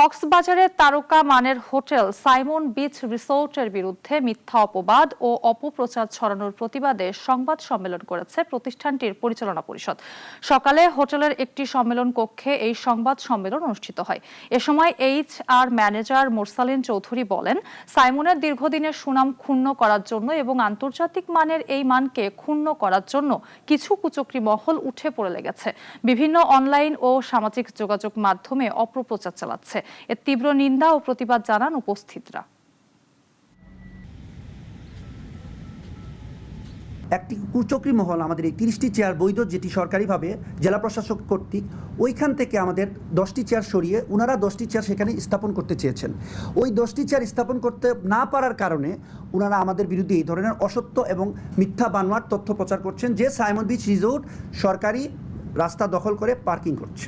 কক্সবাজারের তারকা মানের হোটেল সাইমন বিচ রিসোর্টের বিরুদ্ধে মিথ্যা অপবাদ ও অপপ্রচার ছড়ানোর প্রতিবাদে সংবাদ সম্মেলন করেছে প্রতিষ্ঠানটির পরিচালনা পরিষদ। সকালে হোটেলের একটি সম্মেলন কক্ষে এই সংবাদ সম্মেলন অনুষ্ঠিত হয়। এ সময় H R manager Morsalin Chowdhury বলেন, সাইমনের দীর্ঘদিনের সুনাম ক্ষুণ্ণ করার জন্য এবং আন্তর্জাতিক মানের এই মানকে ক্ষুণ্ণ করার জন্য কিছু কুচক্রী মহল উঠে পড়ে লেগেছে। বিভিন্ন অনলাইন ও সামাজিক যোগাযোগ মাধ্যমে অপপ্রচার চালাচ্ছে। এর তীব্র নিন্দা ও প্রতিবাদ জানান উপস্থিতরা। একটি কুচক্রি মহল আমাদের এই তিরিশটি চেয়ার বৈধ, যেটি সরকারিভাবে জেলা প্রশাসক কর্তৃক ওইখান থেকে আমাদের দশটি চেয়ার সরিয়ে ওনারা দশটি চেয়ার সেখানে স্থাপন করতে চেয়েছেন। ওই দশটি চেয়ার স্থাপন করতে না পারার কারণে ওনারা আমাদের বিরুদ্ধে এই ধরনের অসত্য এবং মিথ্যা বানোয়ার তথ্য প্রচার করছেন, যে সাইমন বিচ রিসোর্ট সরকারি রাস্তা দখল করে পার্কিং করছে।